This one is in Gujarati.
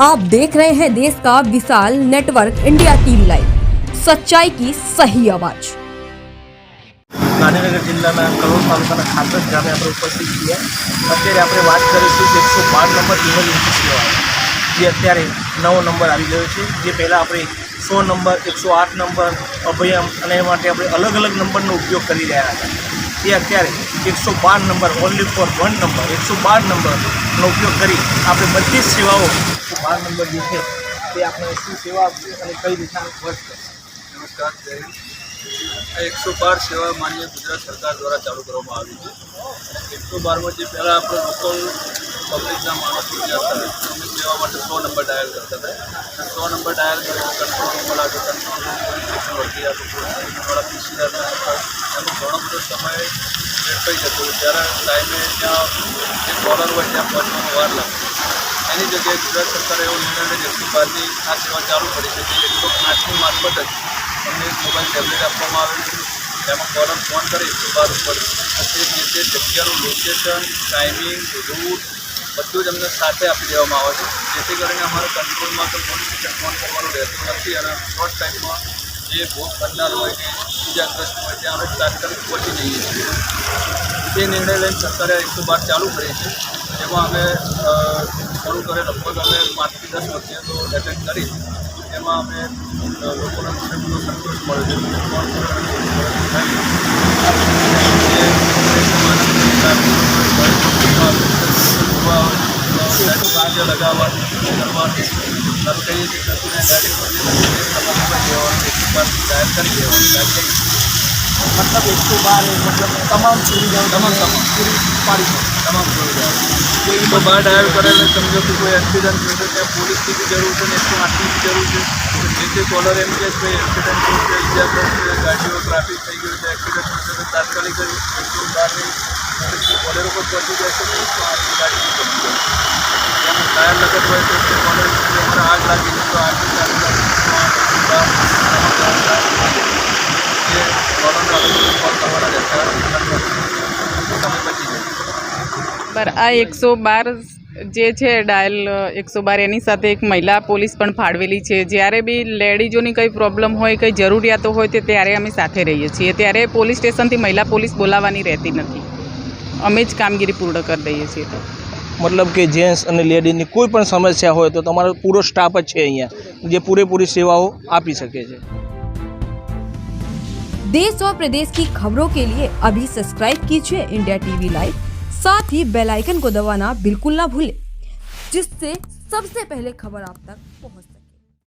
आप देख रहे हैं देश का विशाल नेटवर्क इंडिया टीवी लाइव सच्चाई की सही आवाज ગાંધીનગર જિલ્લાના કલોલ તાલુકાના ખાતર ગામે આપણે ઉપસ્થિત છીએ અત્યારે આપણે વાત કરીશું એકસો બાર નંબર ઇમરજન્સી સેવા જે અત્યારે નવો નંબર આવી ગયો છે જે પહેલાં આપણે સો નંબર, એકસો આઠ નંબર, અભયમ અને એ માટે આપણે અલગ અલગ નંબરનો ઉપયોગ કરી રહ્યા હતા. એ અત્યારે એકસો બાર number only four one number એકસો બાર નંબરનો ઉપયોગ કરી આપણે બધી જ સેવાઓ બાર નંબર જે છે તે આપણે શું સેવા આપશે અને કઈ રીતના વર્ક કરશે. નમસ્કાર આ એકસો બાર સેવા માન્ય ગુજરાત સરકાર દ્વારા ચાલુ કરવામાં આવી છે. એકસો બારમાં જે પહેલાં આપણે લોકલ પબ્લિકના માણસો જે હતા એમની સેવા માટે સો નંબર ડાયલ કરતા હતા સો નંબર ડાયલ કરીને કંટ્રોલ રૂમ આવે કંટ્રોલ રૂમ પોલીસ સ્ટેશન વર્તી આપે એનો ઘણો બધો સમય વેડફાઈ જતો ત્યારે ટાઈમે ત્યાં જે કોલર હોય ત્યાં પહોંચવામાં વાર લાગતો એની જગ્યાએ ગુજરાત સરકારે એવો નિર્ણય લીધો કે બહારની આ સેવા ચાલુ કરી છે કે એકસો આઠની મારફત જ અમને એક મોબાઈલ ટેબ્લેટ આપવામાં આવેલું એમાં કોલમ ફોન કરી એકસો બાર ઉપર તે જે તે જગ્યાનું લોકેશન ટાઈમિંગ રૂટ બધું જ અમને સાથે આપી દેવામાં આવે છે. જેથી કરીને અમારે કંટ્રોલમાં તો પોલીસ ફોન કરવાનું રહેતું નથી અને શોર્ટ ટાઈમમાં જે ભોગ બનનાર હોય કે ઇજાગ્રસ્ત હોય, ત્યાં અમે તાત્કાલિક પહોંચી જઈએ છીએ. તે નિર્ણય લઈને સરકારે એકસો બાર ચાલુ કરી છે, જેમાં અમે શરૂ કરે લગભગ અમે પાંચથી દસ વર્ષે તો એટેન્ડ કરી એમાં અમે લોકોને સંતોષ મળ્યો છે કે ફોન કરો અને ફોન થાય. જે ગાંજા લગાવવા કરવાનું અમે કહીએ છીએ કે કશું ગાડી ડાયર કરી દેવાનું ગાડી મતલબ એકસો બાર એ મતલબ તમામ સુવિધાઓ તમામ તમે તમામ. પૂરી પાડી શકો તમામ સુવિધાઓ તો બહાર ડાયલ કરેલે સમજો કે કોઈ એક્સિડન્ટ થયો તો ત્યાં પોલીસની બી જરૂર છે ને એકસો આઠની બી જરૂર છે જે તે કોલર એમ કે ભાઈ એક્સિડન્ટ થયું છે ઇજાગ્રસ્ત છે ગાડીઓ ટ્રાફિક થઈ ગયું છે એક્સિડન્ટ થયું છે તો તાત્કાલિક જ એકસો બારની કોલર ઉપર પહોંચી જાય છે તો એકસો આઠની ગાડી પહોંચી જાય છે એમાં હોય તો તે કોલર અમારે આગ લાગી તો આગની ચાલુ લાગી એકસો આઠ એકસો બાર એમાં કોલ થાય જે કોલરનો અલગ અલગ કોલ કરવાના રહેતા સમય બચી જાય પર આ એકસો બાર જે છે, ડાયલ એકસો બાર, એની સાથે એક મહિલા પોલીસ પણ ફાળવેલી છે. જ્યારે બી લેડીઝોની કંઈ પ્રોબ્લેમ હોય, કંઈ જરૂરિયાતો હોય, તે ત્યારે અમે સાથે રહીએ છીએ. ત્યારે પોલીસ સ્ટેશનથી મહિલા પોલીસ બોલાવવાની રહેતી નથી. અમે જ કામગીરી પૂર્ણ કરી દઈએ છીએ. મતલબ કે જેન્ટ્સ અને લેડીની કોઈ પણ સમસ્યા હોય તો તમારો પૂરો સ્ટાફ જ છે અહીંયા જે પૂરેપૂરી સેવાઓ આપી શકે છે देश और प्रदेश की खबरों के लिए अभी सब्सक्राइब कीजिए इंडिया टीवी लाइव साथ ही बेल आइकन को दबाना बिल्कुल ना भूलें जिससे सबसे पहले खबर आप तक पहुंच